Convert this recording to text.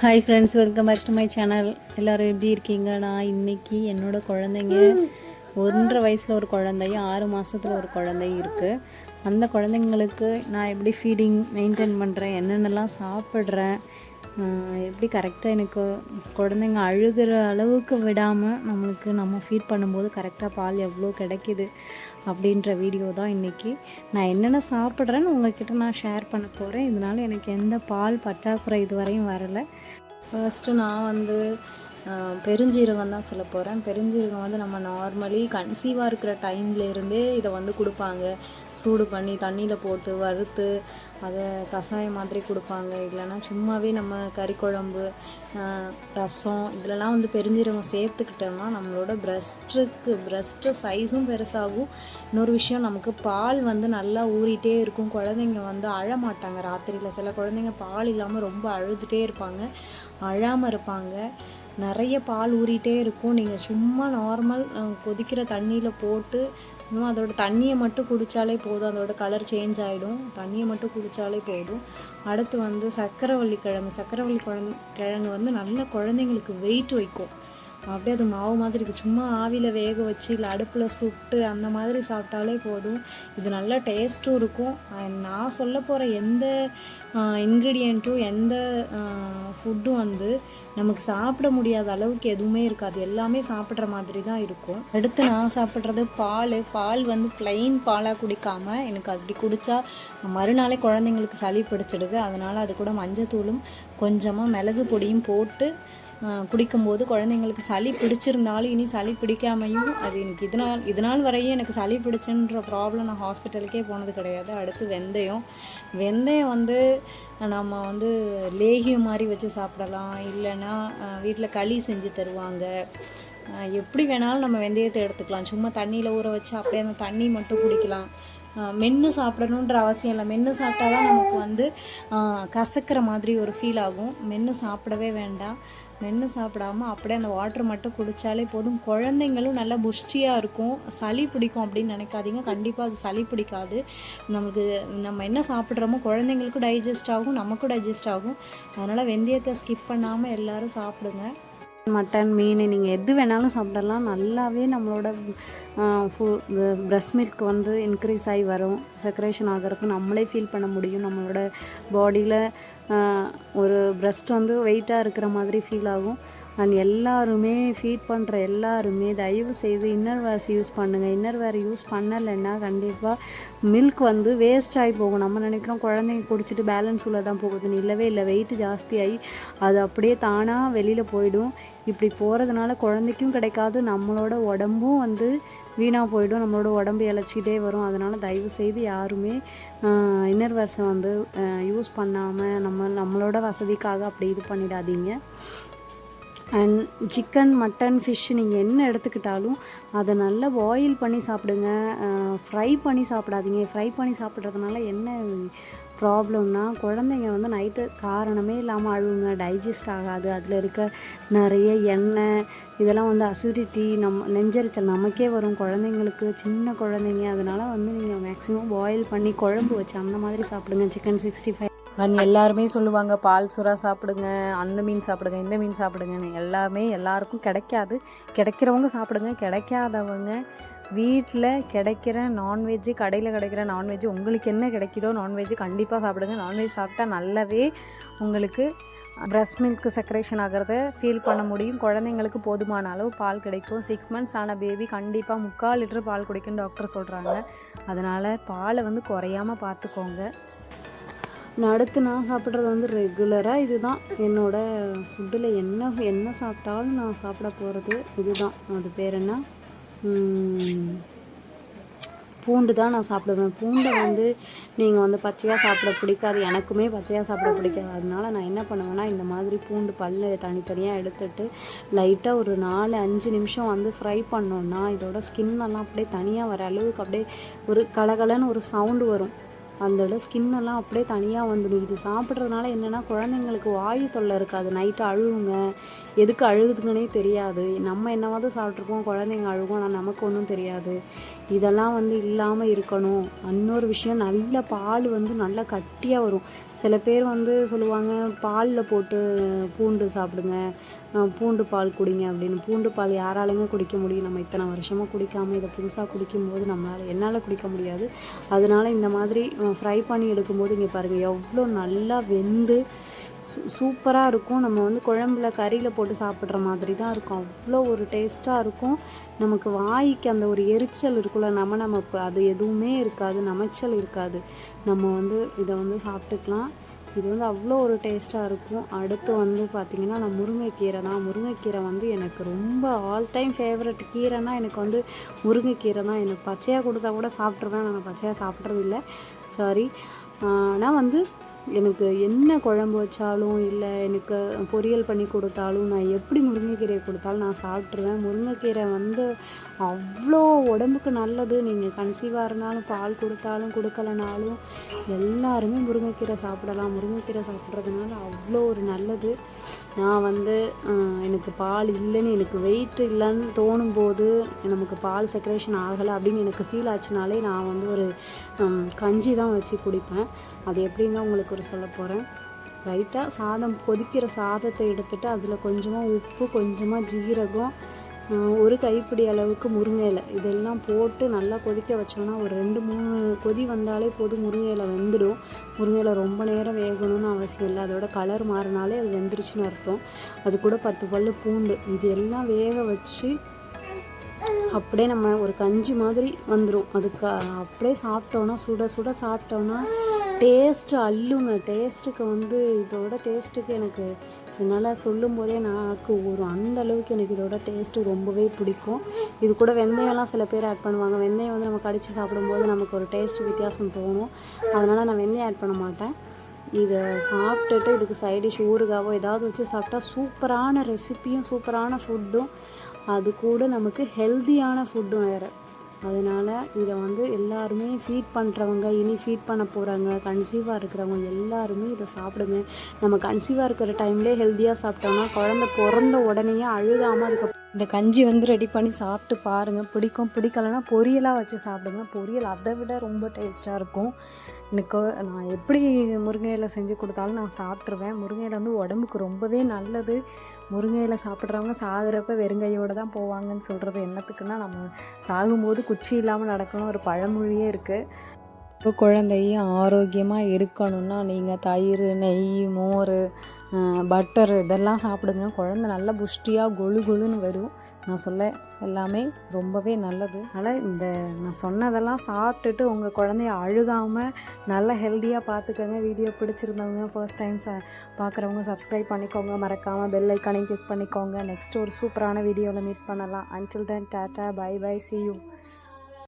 Hi friends welcome back to my channel எல்லோரும் எப்படி இருக்கீங்க? நான் இன்னைக்கு என்னோடய குழந்தைங்க. ஒன்றரை வயசில் ஒரு குழந்தையும் ஆறு மாதத்தில் ஒரு குழந்தையும் இருக்குது அந்த குழந்தைங்களுக்கு நான் எப்படி ஃபீடிங் மெயின்டைன் பண்ணுறேன் என்னென்னலாம் சாப்பிட்றேன்? எப்படி கரெக்டாக எனக்கு குழந்தைங்க அழுகிற அளவுக்கு விடாமல் நம்மளுக்கு நம்ம ஃபீட் பண்ணும்போது கரெக்டாக பால் எவ்வளோ கிடைக்கிது அப்படின்ற வீடியோ தான் இன்றைக்கி நான் என்னென்ன சாப்பிட்றேன்னு உங்ககிட்ட நான் ஷேர் பண்ண போகிறேன் இதனால் எனக்கு எந்த பால் பற்றாக்குறை இதுவரையும் வரலை. ஃபர்ஸ்ட்டு நான் வந்து பெருஞ்சீரகம் தான் சொல்ல போகிறேன் பெருஞ்சீரகம் வந்து நம்ம நார்மலி கன்சீவாக இருக்கிற டைம்லேருந்தே இதை வந்து கொடுப்பாங்க. சூடு பண்ணி தண்ணியில் போட்டு வறுத்து அதை கஷாயம் மாதிரி கொடுப்பாங்க. இல்லைன்னா சும்மாவே நம்ம கறி குழம்பு ரசம் இதிலலாம் வந்து பெருஞ்சீரகம் சேர்த்துக்கிட்டோம்னா நம்மளோட பிரஸ்ட்டுக்கு பிரஸ்ட்டு சைஸும் பெருசாகும். இன்னொரு விஷயம் நமக்கு பால் வந்து நல்லா ஊறிட்டே இருக்கும். குழந்தைங்க வந்து அழமாட்டாங்க ராத்திரியில் சில குழந்தைங்க பால் இல்லாமல் ரொம்ப அழுதுகிட்டே இருப்பாங்க. அழாமல் இருப்பாங்க. நிறைய பால் ஊறிட்டே இருக்கும். நீங்கள் சும்மா நார்மல் கொதிக்கிற தண்ணியில் போட்டு இன்னும் அதோட தண்ணியை மட்டும் குடித்தாலே போதும். அதோட கலர் சேஞ்ச் ஆகிடும் தண்ணியை மட்டும் குடித்தாலே போதும். அடுத்து வந்து சக்கரவள்ளி கிழங்கு. சக்கரவள்ளி குழந்தை கிழங்கு வந்து நல்ல குழந்தைங்களுக்கு வெயிட் வைக்கும். அப்படியே அது மாவு மாதிரி இருக்குது சும்மா ஆவியில் வேக வச்சு இல்லை அடுப்பில் சுட்டு அந்த மாதிரி சாப்பிட்டாலே போதும். இது நல்ல டேஸ்ட்டும் இருக்கும். நான் சொல்ல போகிற எந்த இன்க்ரீடியண்ட்டும் எந்த ஃபுட்டும் வந்து நமக்கு சாப்பிட முடியாத அளவுக்கு எதுவுமே இருக்காது. எல்லாமே சாப்பிட்ற மாதிரி தான் இருக்கும். அடுத்து நான் சாப்பிட்றது பால். பால் வந்து பிளெயின் பாலாக குடிக்காம எனக்கு அப்படி குடித்தா மறுநாளே குழந்தைங்களுக்கு சளி பிடிச்சிடுது. அதனால் அது கூட மஞ்சத்தூளும் கொஞ்சமாக மிளகு பொடியும் போட்டு குடிக்கும்போது குழந்தைங்களுக்கு சளி பிடிச்சிருந்தாலும் இனி சளி பிடிக்காமையும் அது எனக்கு இதனால் இதனால் வரையும் எனக்கு சளி பிடிச்சுன்ற ப்ராப்ளம் நான் ஹாஸ்பிட்டலுக்கே போனது கிடையாது. அடுத்து வெந்தயம். வெந்தயம் வந்து நம்ம வந்து லேகியம் மாதிரி வச்சு சாப்பிடலாம். இல்லைன்னா வீட்டில் களி செஞ்சு தருவாங்க. எப்படி வேணாலும் நம்ம வெந்தயத்தை எடுத்துக்கலாம். சும்மா தண்ணியில் ஊற வச்சு அப்படியே அந்த தண்ணி மட்டும் குடிக்கலாம். மென்று சாப்பிடணுன்ற அவசியம் இல்லை. மென்று சாப்பிட்டா தான் நமக்கு வந்து கசக்கிற மாதிரி ஒரு ஃபீல் ஆகும். மென்று சாப்பிடவே வேண்டாம். மென்று சாப்பிடாம அப்படியே அந்த வாட்டர் மட்டும் குடித்தாலே போதும். குழந்தைங்களும் நல்லா புஷ்டியாக இருக்கும். சளி பிடிக்கும் அப்படின்னு நினைக்காதீங்க. கண்டிப்பாக அது சளி பிடிக்காது. நமக்கு நம்ம என்ன சாப்பிட்றோமோ குழந்தைங்களுக்கும் டைஜஸ்ட் ஆகும் நமக்கும் டைஜஸ்ட் ஆகும். அதனால் வெந்தயத்தை ஸ்கிப் பண்ணாமல் எல்லோரும் சாப்பிடுங்க. மட்டன் மீன் நீங்கள் எது வேணாலும் சாப்பிடலாம். நல்லாவே நம்மளோட ஃபு பிரஸ்ட் மில்க் வந்து இன்க்ரீஸ் ஆகி வரும். செக்ரேஷன் ஆகிறதுக்கு நம்மளே ஃபீல் பண்ண முடியும். நம்மளோட பாடியில் ஒரு பிரஸ்ட் வந்து வெயிட்டாக இருக்கிற மாதிரி ஃபீல் ஆகும். அண்ட் எல்லாருமே ஃபீட் பண்ணுற எல்லாருமே தயவு செய்து இன்னர் வேர்ஸ் யூஸ் பண்ணுங்கள் இன்னர் வேர் யூஸ் பண்ணலைன்னா கண்டிப்பாக மில்க் வந்து வேஸ்ட் ஆகி போகும். நம்ம நினைக்கிறோம் குழந்தைங்க குடிச்சிட்டு பேலன்ஸ் உள்ள தான் போகுதுன்னு. இல்லவே இல்லை. வெயிட் ஜாஸ்தியாகி அது அப்படியே தானாக வெளியில் போயிடும். இப்படி போகிறதுனால குழந்தைக்கும் கிடைக்காது. நம்மளோட உடம்பும் வந்து வீணாக போயிடும். நம்மளோட உடம்பு இழைச்சிக்கிட்டே வரும். அதனால் தயவு செய்து யாருமே இன்னர் வேர்ஸை வந்து யூஸ் பண்ணாமல் நம்ம நம்மளோட வசதிக்காக அப்படி இது பண்ணிடாதீங்க. அண்ட் சிக்கன் மட்டன் ஃபிஷ் நீங்கள் என்ன எடுத்துக்கிட்டாலும் அதை நல்லா பாயில் பண்ணி சாப்பிடுங்க. ஃப்ரை பண்ணி சாப்பிடாதீங்க. ஃப்ரை பண்ணி சாப்பிட்றதுனால என்ன ப்ராப்ளம்னா குழந்தைங்க வந்து நைட்டு காரணமே இல்லாமல் அழுவுங்க டைஜஸ்ட் ஆகாது. அதில் இருக்க நிறைய எண்ணெய் இதெல்லாம் வந்து அசிடிட்டி நம்ம நெஞ்சரிச்சல் நமக்கே வரும். குழந்தைங்களுக்கு சின்ன குழந்தைங்க அதனால் வந்து நீங்கள் மேக்ஸிமம் பாயில் பண்ணி குழம்பு வச்சு அந்த மாதிரி சாப்பிடுங்க. சிக்கன் சிக்ஸ்டி ஃபைவ் அண்ட் எல்லாருமே சொல்லுவாங்க பால் சுறா சாப்பிடுங்க அந்த மீன் சாப்பிடுங்க இந்த மீன் சாப்பிடுங்கன்னு. எல்லாமே எல்லாருக்கும் கிடைக்காது. கிடைக்கிறவங்க சாப்பிடுங்க கிடைக்காதவங்க வீட்டில் கிடைக்கிற நான்வெஜ்ஜு கடையில் கிடைக்கிற நான்வெஜ் உங்களுக்கு என்ன கிடைக்குதோ நான்வெஜ் கண்டிப்பாக சாப்பிடுங்க. நான்வெஜ் சாப்பிட்டா நல்லாவே உங்களுக்கு பிரஸ்ட் மில்க் செக்ரேஷன் ஆகிறத ஃபீல் பண்ண முடியும். குழந்தைங்களுக்கு போதுமான அளவு பால் கிடைக்கும். சிக்ஸ் மந்த்ஸ் ஆன பேபி கண்டிப்பாக முக்கால் லிட்டர் பால் குடிக்கும் டாக்டர் சொல்கிறாங்க அதனால் பாலை வந்து குறையாமல் பார்த்துக்கோங்க. அடுத்து நான் சாப்பிட்றது வந்து ரெகுலராக இதுதான். என்னோடய ஃபுட்டில் என்ன என்ன சாப்பிட்டாலும் நான் சாப்பிட போகிறது இதுதான். அது பேர் என்ன? பூண்டு தான் நான் சாப்பிடுவேன். பூண்டை வந்து நீங்கள் வந்து பச்சையாக சாப்பிட பிடிக்காது. எனக்குமே பச்சையாக சாப்பிட பிடிக்காது. அதனால நான் என்ன பண்ணுவேன்னா இந்த மாதிரி பூண்டு பல்லு தனித்தனியாக எடுத்துட்டு லைட்டாக ஒரு நாலு அஞ்சு நிமிஷம் வந்து ஃப்ரை பண்ணோன்னா இதோட ஸ்கின் எல்லாம் அப்படியே தனியாக வர அளவுக்கு அப்படியே ஒரு கலகலன்னு ஒரு சவுண்டு வரும். அதோட ஸ்கின்னெல்லாம் அப்படியே தனியாக வந்துடும் இது சாப்பிட்றதுனால என்னென்னா குழந்தைங்களுக்கு வாயு தொல்லை இருக்காது. நைட்டு அழுகுங்க எதுக்கு அழுகுதுங்கன்னே தெரியாது. நம்ம என்னவாவது சாப்பிட்ருப்போம் குழந்தைங்க அழுகும் ஆனால் நமக்கு ஒன்றும் தெரியாது. இதெல்லாம் வந்து இல்லாமல் இருக்கணும். இன்னொரு விஷயம் நல்ல பால் வந்து நல்லா கட்டியாக வரும். சில பேர் வந்து சொல்லுவாங்க பாலில் போட்டு பூண்டு சாப்பிடுங்க. பூண்டு பால் குடிங்க அப்படின்னு. பூண்டு பால் யாராலையுமே குடிக்க முடியும். நம்ம இத்தனை வருஷமாக குடிக்காமல் இதை புதுசாக குடிக்கும்போது நம்மளால் என்னால் குடிக்க முடியாது. அதனால் இந்த மாதிரி ஃப்ரை பண்ணி எடுக்கும்போது இங்கே பாருங்கள் எவ்வளோ நல்லா வெந்து சூப்பராக இருக்கும். நம்ம வந்து குழம்புல கறியில் போட்டு சாப்பிட்ற மாதிரி தான் இருக்கும். அவ்வளோ ஒரு டேஸ்ட்டாக இருக்கும். நமக்கு வாய்க்கு அந்த ஒரு எரிச்சல் இருக்குல்ல நம்ம நம்ம இப்போ அது எதுவுமே இருக்காது நமைச்சல் இருக்காது. நம்ம வந்து இதை வந்து சாப்பிட்டுக்கலாம். இது வந்து அவ்வளோ ஒரு டேஸ்ட்டாக இருக்கும். அடுத்து வந்து பார்த்திங்கன்னா நான் முருங்கைக்கீரை தான். முருங்கைக்கீரை வந்து எனக்கு ரொம்ப ஆல் டைம் ஃபேவரட் கீரைனா எனக்கு வந்து முருங்கைக்கீரை தான். எனக்கு பச்சையாக கொடுத்தா கூட சாப்பிட்ருவேன் நான் பச்சையாக சாப்பிட்றது இல்லை சாரி ஆனால் வந்து எனக்கு என்ன குழம்பு வச்சாலும் இல்லை எனக்கு பொரியல் பண்ணி கொடுத்தாலும் நான் எப்படி முருங்கைக்கீரையை கொடுத்தாலும் நான் சாப்பிட்ருவேன் முருங்கைக்கீரை வந்து அவ்வளோ உடம்புக்கு நல்லது. நீங்கள் கன்சீவாக இருந்தாலும் பால் கொடுத்தாலும் கொடுக்கலனாலும் எல்லாருமே முருங்கைக்கீரை சாப்பிடலாம். முருங்கைக்கீரை சாப்பிட்றதுனால அவ்வளோ ஒரு நல்லது. நான் வந்து எனக்கு பால் இல்லைன்னு எனக்கு வெயிட் இல்லைன்னு தோணும் போது நமக்கு பால் செக்ரேஷன் ஆகலை அப்படின்னு எனக்கு ஃபீல் ஆச்சுனாலே நான் வந்து ஒரு கஞ்சி தான் வச்சு குடிப்பேன். அது எப்படின்னா உங்களுக்கு ஒரு சொல்ல போகிறேன் லைட்டாக சாதம் கொதிக்கிற சாதத்தை எடுத்துட்டு அதில் கொஞ்சமாக உப்பு கொஞ்சமாக ஜீரகம் ஒரு கைப்பிடி அளவுக்கு முருங்கை இலை இதெல்லாம் போட்டு நல்லா கொதிக்க வச்சோன்னா ஒரு ரெண்டு மூணு கொதி வந்தாலே போதும் முருங்கை இலை வெந்துடும். முருங்கை இலை ரொம்ப நேரம் வேகணும்னு அவசியம் இல்லை. அதோட கலர் மாறினாலே அது வெந்துருச்சுன்னு அர்த்தம். அது கூட பத்து பல்லு பூண்டு. இது எல்லாம் வேக வச்சு அப்படியே நம்ம ஒரு கஞ்சி மாதிரி வந்துடும் அதுக்கு அப்படியே சாப்பிட்டோன்னா சுட சுட சாப்பிட்டோன்னா டேஸ்ட்டு அள்ளுங்க டேஸ்ட்டுக்கு வந்து இதோட டேஸ்ட்டுக்கு எனக்கு என்னால் சொல்லும் போதே நாக்கு ஊறும். அந்த அளவுக்கு எனக்கு இதோட டேஸ்ட்டு ரொம்பவே பிடிக்கும். இது கூட வெந்தயம்லாம் சில பேர் ஆட் பண்ணுவாங்க. வெந்தயம் வந்து நம்ம கடித்து சாப்பிடும்போது நமக்கு ஒரு டேஸ்ட் வித்தியாசம் தோணும். அதனால் நான் வெந்தயம் ஆட் பண்ண மாட்டேன். இதை சாப்பிட்டுட்டு இதுக்கு சைடிஷ் ஊறுகாவோ ஏதாவது வச்சு சாப்பிட்டா சூப்பரான ரெசிப்பியும் சூப்பரான ஃபுட்டும் அது கூட நமக்கு ஹெல்தியான ஃபுட்டும் வேறு. அதனால் இதை வந்து எல்லாருமே ஃபீட் பண்ணுறவங்க இனி ஃபீட் பண்ண போகிறாங்க கன்சீவாக இருக்கிறவங்க எல்லாருமே இதை சாப்பிடுங்க. நம்ம கன்சீவாக இருக்கிற டைம்லேயே ஹெல்த்தியாக சாப்பிட்டோம்னா குழந்த பிறந்த உடனேயே அழுகாமல் அதுக்கு இந்த கஞ்சி வந்து ரெடி பண்ணி சாப்பிட்டு பாருங்கள் பிடிக்கும் பிடிக்கலைன்னா பொரியலாக வச்சு சாப்பிடுங்க. பொரியல் அதை விட ரொம்ப டேஸ்ட்டாக இருக்கும். எனக்கு நான் எப்படி முருங்கை இலை செஞ்சு கொடுத்தாலும் நான் சாப்பிட்ருவேன் முருங்கை இலை வந்து உடம்புக்கு ரொம்பவே நல்லது. முருங்கையில் சாப்பிட்றவங்க சாகுறப்ப வெறுங்கையோடு தான் போவாங்கன்னு சொல்கிறது என்னத்துக்குன்னா நம்ம சாகும்போது குச்சி இல்லாமல் நடக்கணும் ஒரு பழமொழியே இருக்குது இப்போ குழந்தையும் ஆரோக்கியமாக இருக்கணும்னா நீங்கள் தயிர் நெய் மோர் பட்டர் இதெல்லாம் சாப்பிடுங்க. குழந்தை நல்லா புஷ்டியாக கொழு கொழுன்னு வரும். நான் சொல்ல எல்லாமே ரொம்பவே நல்லது. அதனால் இந்த நான் சொன்னதெல்லாம் சாப்பிட்டுட்டு உங்கள் குழந்தைய அழுகாமல் நல்லா ஹெல்த்தியாக பார்த்துக்கோங்க வீடியோ பிடிச்சிருந்தவங்க ஃபர்ஸ்ட் டைம் ச பார்க்குறவங்க சப்ஸ்கிரைப் பண்ணிக்கோங்க. மறக்காமல் பெல் ஐக்கானையும் கிளிக் பண்ணிக்கோங்க. நெக்ஸ்ட் ஒரு சூப்பரான வீடியோவில் மீட் பண்ணலாம். Until then tata bye bye see you